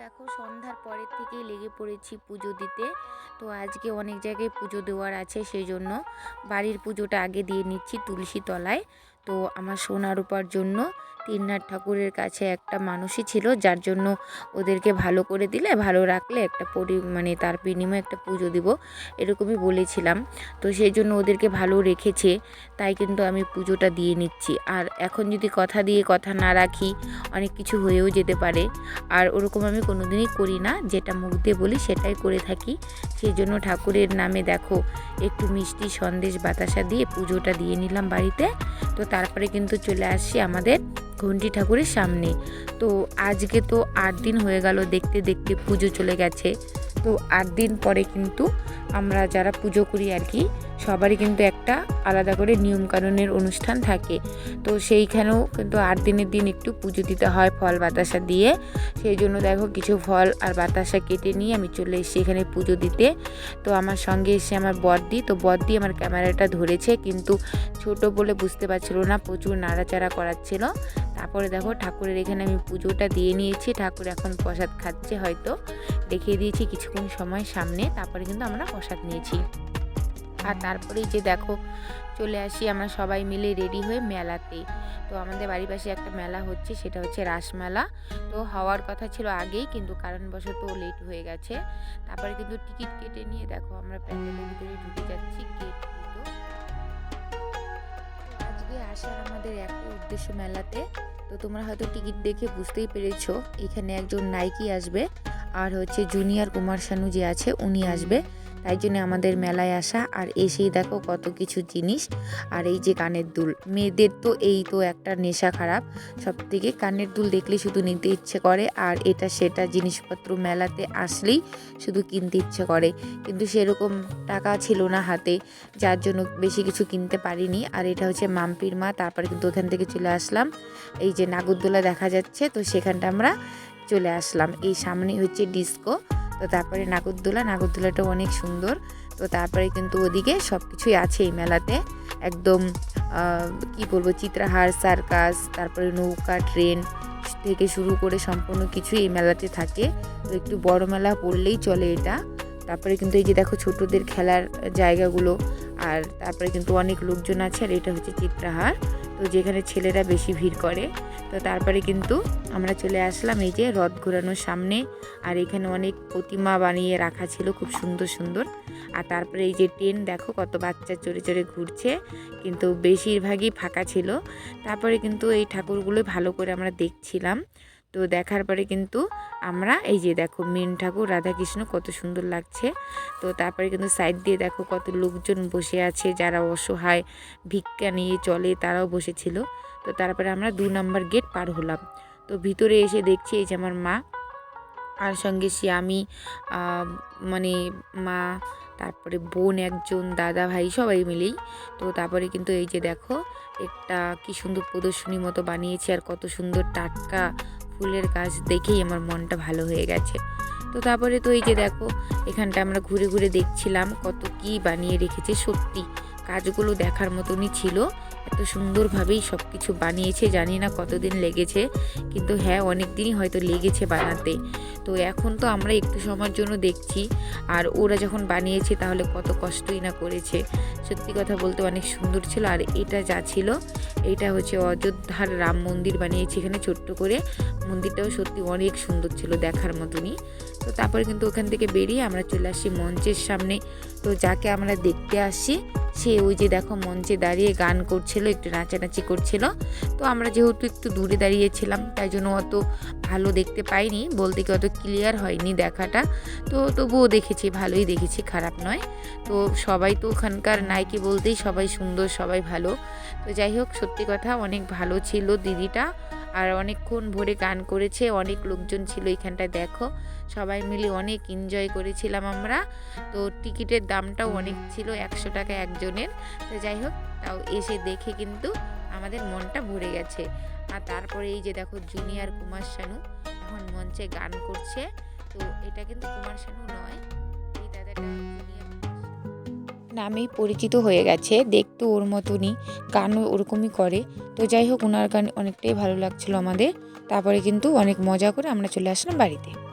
দেখো সন্ধ্যার পরের থেকেই লেগে পড়েছি পুজো দিতে। তো আজকে অনেক জায়গায় পুজো দেওয়ার আছে, সেই জন্য বাড়ির পুজোটা আগে দিয়ে নিচ্ছি তুলসী তলায়। তো আমার সোনার রূপার জন্য তিননাথ ঠাকুরের কাছে একটা মানুষই ছিল, যার জন্য ওদেরকে ভালো করে দিলে, ভালো রাখলে একটা পরি মানে তার বিনিময়ে একটা পুজো দিব, এরকমই বলেছিলাম। তো সেই জন্য ওদেরকে ভালো রেখেছে, তাই কিন্তু আমি পুজোটা দিয়ে নিচ্ছি। আর এখন যদি কথা দিয়ে কথা না রাখি, অনেক কিছু হয়েও যেতে পারে। আর ওরকম আমি কোনোদিনই করি না, যেটা মুখ দিয়ে বলি সেটাই করে থাকি। সেই জন্য ঠাকুরের নামে দেখো, একটু মিষ্টি সন্দেশ বাতাসা দিয়ে পুজোটা দিয়ে নিলাম বাড়িতে। তো তারপরে কিন্তু চলে আসি আমাদের ঘণ্টি ঠাকুরের সামনে। তো আজকে তো আট দিন হয়ে গেল দেখতে দেখতে পুজো চলে গেছে। তো আট দিন পরে কিন্তু আমরা যারা পুজো করি আর কি সবারই কিন্তু একটা আলাদা করে নিয়মকানুনের অনুষ্ঠান থাকে। তো সেইখানেও কিন্তু আট দিনের দিন একটু পুজো দিতে হয় ফল বাতাসা দিয়ে। সেই জন্য দেখো কিছু ফল আর বাতাসা কেটে নিয়ে আমি চলে এসেছি এখানে পুজো দিতে। তো আমার সঙ্গে এসে আমার বদ্দি তো বদ্দি আমার ক্যামেরাটা ধরেছে কিন্তু ছোট বলে বুঝতে পারছিল না, প্রচুর নাড়াচাড়া করাচ্ছিল। তারপরে দেখো ঠাকুরের এখানে আমি পুজোটা দিয়ে নিয়েছি, ঠাকুর এখন প্রসাদ খাচ্ছে হয়তো। দেখিয়ে দিয়েছি কিছুক্ষণ সময় সামনে, তারপরে কিন্তু আমরা প্রসাদ নিয়েছি। আর তারপরেই যে দেখো চলে আসি আমরা সবাই মিলে রেডি হয়ে মেলাতে। তো আমাদের বাড়ির পাশে একটা মেলা হচ্ছে, সেটা হচ্ছে রাসমেলা। তো হওয়ার কথা ছিল আগেই, কিন্তু কারণবশত লেট হয়ে গেছে। তারপরে কিন্তু টিকিট কেটে নিয়ে দেখো আমরা প্যান্ডেলের ভিতরে ঢুকে যাচ্ছি কিন্তু আজকে আসার আমাদের একটা উদ্দেশ্য মেলাতে। তো তোমরা হয়তো টিকিট দেখে বুঝতেই পেরেছ, এখানে একজন নাইকি আসবে, আর হচ্ছে জুনিয়র কুমার শানু যে আছে, উনি আসবে। তাই জন্য আমাদের মেলায় আসা আর এসেই দেখো কত কিছু জিনিস। আর এই যে কানের দুল, মেয়েদের তো এই তো একটা নেশা খারাপ। সব থেকে কানের দুল দেখলে শুধু নিতে ইচ্ছে করে আর এটা সেটা জিনিসপত্র মেলাতে আসলেই শুধু কিনতে ইচ্ছে করে। কিন্তু সেরকম টাকা ছিল না হাতে, যার জন্য বেশি কিছু কিনতে পারিনি। আর এটা হচ্ছে মাম্পির মা, তারপরে কিন্তু ওখান থেকে চলে আসলাম। এই যে নাগরদোলা দেখা যাচ্ছে, তো সেখানটা আমরা চলে আসলাম। এই সামনে হচ্ছে ডিস্কো। তো তারপরে নাগরদোলা নাগরদোলাটা অনেক সুন্দর। তো তারপরে কিন্তু ওদিকে সব কিছুই আছে এই মেলাতে। একদম কি বলব, চিত্রাহার, সার্কাস, তারপরে নৌকা, ট্রেন থেকে শুরু করে সম্পূর্ণ কিছুই এই মেলাতে থাকে। তো একটু বড় মেলা পড়লেই চলে এটা। তারপরে কিন্তু এই যে দেখো ছোটদের খেলার জায়গাগুলো, আর তারপরে কিন্তু অনেক লোকজন আছে, আর এটা হচ্ছে চিত্রাহার। তো যেখানে ছেলেরা বেশি ভিড় করে। তো তারপরে কিন্তু আমরা চলে আসলাম এই যে রথ ঘোরানোর সামনে। আর এখানে অনেক প্রতিমা বানিয়ে রাখা ছিল, খুব সুন্দর সুন্দর। আর তারপরে এই যে ট্রেন দেখো কত বাচ্চা চড়ে চড়ে ঘুরছে। কিন্তু বেশিরভাগই ফাঁকা ছিল। তারপরে কিন্তু এই ঠাকুরগুলো ভালো করে আমরা দেখছিলাম। তো দেখার পরে কিন্তু আমরা, এই যে দেখো মেন ঠাকুর, রাধাকৃষ্ণ কত সুন্দর লাগছে। তো তারপরে কিন্তু সাইড দিয়ে দেখো কত লোকজন বসে আছে, যারা অসহায়, ভিক্ষা নিয়ে চলে, তারাও বসেছিল। তো তারপরে আমরা দু নম্বর গেট পার হলাম। তো ভিতরে এসে দেখছি এই যে আমার মা, আর সঙ্গে সে আমি মানে মা, তারপরে বোন একজন, দাদা ভাই সবাই মিলেই। তো তারপরে কিন্তু এই যে দেখো, একটা কি সুন্দর প্রদর্শনী মতো বানিয়েছে, আর কত সুন্দর টাটকা ফুলের গাছ দেখেই আমার মনটা ভালো হয়ে গেছে। তো তারপরে তো এই যে দেখো, এখানটা আমরা ঘুরে ঘুরে দেখছিলাম কত কি বানিয়ে রেখেছে, সত্যি। কাজগুলো দেখার মতনই ছিল। এত সুন্দরভাবেই সব কিছু বানিয়েছে, জানি না কতদিন লেগেছে, কিন্তু হ্যাঁ অনেক দিনই হয়তো লেগেছে বানাতে। তো এখন তো আমরা একটু সময়ের জন্য দেখছি, আর ওরা যখন বানিয়েছে তাহলে কত কষ্টই না করেছে। সত্যি কথা বলতে অনেক সুন্দর ছিল, আর এটা যা ছিল, এটা হচ্ছে অযোধ্যার রাম মন্দির বানিয়েছে এখানে ছোট্ট করে। মন্দিরটাও সত্যি অনেক সুন্দর ছিল দেখার মতনই। তো তারপরে কিন্তু ওখান থেকে বেরিয়ে আমরা চলে আসি মঞ্চের সামনে। তো যাকে আমরা দেখতে আসি সে ওই যে দেখো মঞ্চে দাঁড়িয়ে গান করছিল, একটু নাচানাচি করছিল। তো আমরা যেহেতু একটু দূরে দাঁড়িয়েছিলাম, তাই জন্য অত ভালো দেখতে পাইনি, বলতে কি অত ক্লিয়ার হয়নি দেখাটা। তো তবুও দেখেছি, ভালোই দেখেছি, খারাপ নয়। তো সবাই তো ওখানকার নায়কি বলতেই সবাই সুন্দর, সবাই ভালো। তো যাই হোক, সত্যি কথা অনেক ভালো ছিল দিদিটা। আর অনেকক্ষণ ভরে গান করেছে, অনেক লোকজন ছিল এখানটায়, দেখো। সবাই মিলে অনেক এনজয় করেছিলাম আমরা। তো টিকিটের দামটাও অনেক ছিল, একশো টাকা একজনের। তো যাই হোক, তাও এসে দেখে কিন্তু আমাদের মনটা ভরে গেছে। আর তারপরে এই যে দেখো জুনিয়র কুমার শানু এখন মঞ্চে গান করছে। তো এটা কিন্তু কুমার শানু নয়, এই দাদাটা জুনিয়র নামেই পরিচিত হয়ে গেছে। দেখতে ওর মতনই, গানও ওরকমই করে। তো যাই হোক ওনার গান অনেকটাই ভালো লাগছিল আমাদের। তারপরে কিন্তু অনেক মজা করে আমরা চলে আসলাম বাড়িতে।